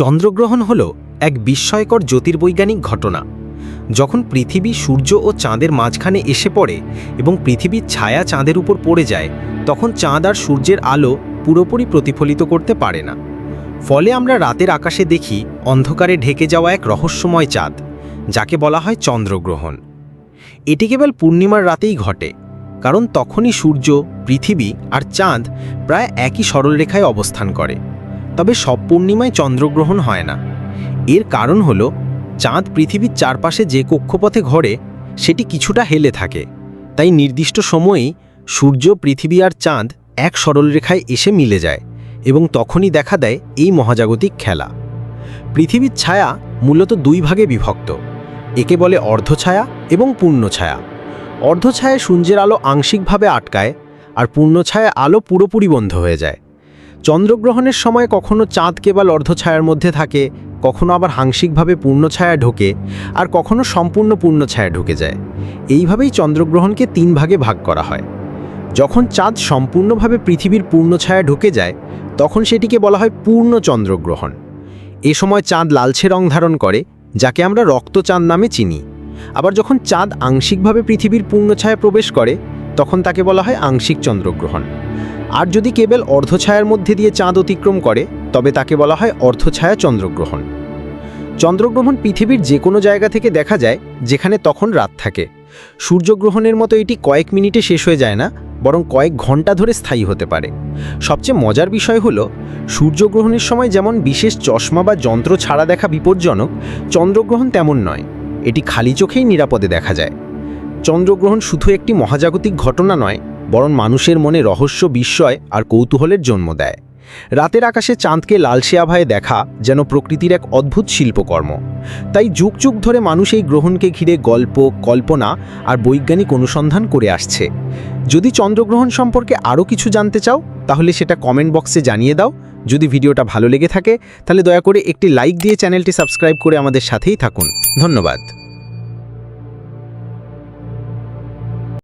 চন্দ্রগ্রহণ হল এক বিস্ময়কর জ্যোতির্বৈজ্ঞানিক ঘটনা। যখন পৃথিবী সূর্য ও চাঁদের মাঝখানে এসে পড়ে এবং পৃথিবীর ছায়া চাঁদের উপর পড়ে যায়, তখন চাঁদ আর সূর্যের আলো পুরোপুরি প্রতিফলিত করতে পারে না। ফলে আমরা রাতের আকাশে দেখি অন্ধকারে ঢেকে যাওয়া এক রহস্যময় চাঁদ, যাকে বলা হয় চন্দ্রগ্রহণ। এটি কেবল পূর্ণিমার রাতেই ঘটে, কারণ তখনই সূর্য, পৃথিবী আর চাঁদ প্রায় একই সরলরেখায় অবস্থান করে। তবে সব পূর্ণিমায় চন্দ্রগ্রহণ হয় না। এর কারণ হল, চাঁদ পৃথিবীর চারপাশে যে কক্ষপথে ঘরে, সেটি কিছুটা হেলে থাকে। তাই নির্দিষ্ট সময়েই সূর্য, পৃথিবী আর চাঁদ এক সরলরেখায় এসে মিলে যায় এবং তখনই দেখা দেয় এই মহাজাগতিক খেলা। পৃথিবীর ছায়া মূলত দুই ভাগে বিভক্ত। একে বলে অর্ধছায়া এবং পূর্ণছায়া। অর্ধছায়ায় সূর্যের আলো আংশিকভাবে আটকায়, আর পূর্ণছায়া আলো পুরোপুরি বন্ধ হয়ে যায়। চন্দ্রগ্রহণের সময় কখনো চাঁদ কেবল অর্ধছায়ার মধ্যে থাকে, কখনো আবার আংশিকভাবে পূর্ণছায়া ঢোকে, আর কখনো সম্পূর্ণ পূর্ণছায়া ঢুকে যায়। এইভাবেই চন্দ্রগ্রহণকে তিন ভাগে ভাগ করা হয়। যখন চাঁদ সম্পূর্ণভাবে পৃথিবীর পূর্ণছায়া ঢুকে যায়, তখন সেটিকে বলা হয় পূর্ণ চন্দ্রগ্রহণ। এ সময় চাঁদ লালচে রং ধারণ করে, যাকে আমরা রক্তচাঁদ নামে চিনি। আবার যখন চাঁদ আংশিকভাবে পৃথিবীর পূর্ণছায়া প্রবেশ করে তখন তাকে বলা হয় আংশিক চন্দ্রগ্রহণ। আর যদি কেবল অর্ধছায়ার মধ্যে দিয়ে চাঁদ অতিক্রম করে, তবে তাকে বলা হয় অর্ধছায়া চন্দ্রগ্রহণ। চন্দ্রগ্রহণ পৃথিবীর যে কোনো জায়গা থেকে দেখা যায়, যেখানে তখন রাত থাকে। সূর্যগ্রহণের মতো এটি কয়েক মিনিটে শেষ হয়ে যায় না, বরং কয়েক ঘণ্টা ধরে স্থায়ী হতে পারে। সবচেয়ে মজার বিষয় হলো, সূর্যগ্রহণের সময় যেমন বিশেষ চশমা বা যন্ত্র ছাড়া দেখা বিপজ্জনক, চন্দ্রগ্রহণ তেমন নয়। এটি খালি চোখেই নিরাপদে দেখা যায়। চন্দ্রগ্রহণ শুধু একটি মহাজাগতিক ঘটনা নয়, বরং মানুষের মনে রহস্য, বিস্ময় আর কৌতূহলের জন্ম দেয়। রাতের আকাশে চাঁদকে লালসে আভায় দেখা যেন প্রকৃতির এক অদ্ভুত শিল্পকর্ম। তাই যুগ যুগ ধরে মানুষ এই গ্রহণকে ঘিরে গল্প, কল্পনা আর বৈজ্ঞানিক অনুসন্ধান করে আসছে। যদি চন্দ্রগ্রহণ সম্পর্কে আরও কিছু জানতে চাও, তাহলে সেটা কমেন্ট বক্সে জানিয়ে দাও। যদি ভিডিওটা ভালো লেগে থাকে, তাহলে দয়া করে একটি লাইক দিয়ে চ্যানেলটি সাবস্ক্রাইব করে আমাদের সাথেই থাকুন। ধন্যবাদ।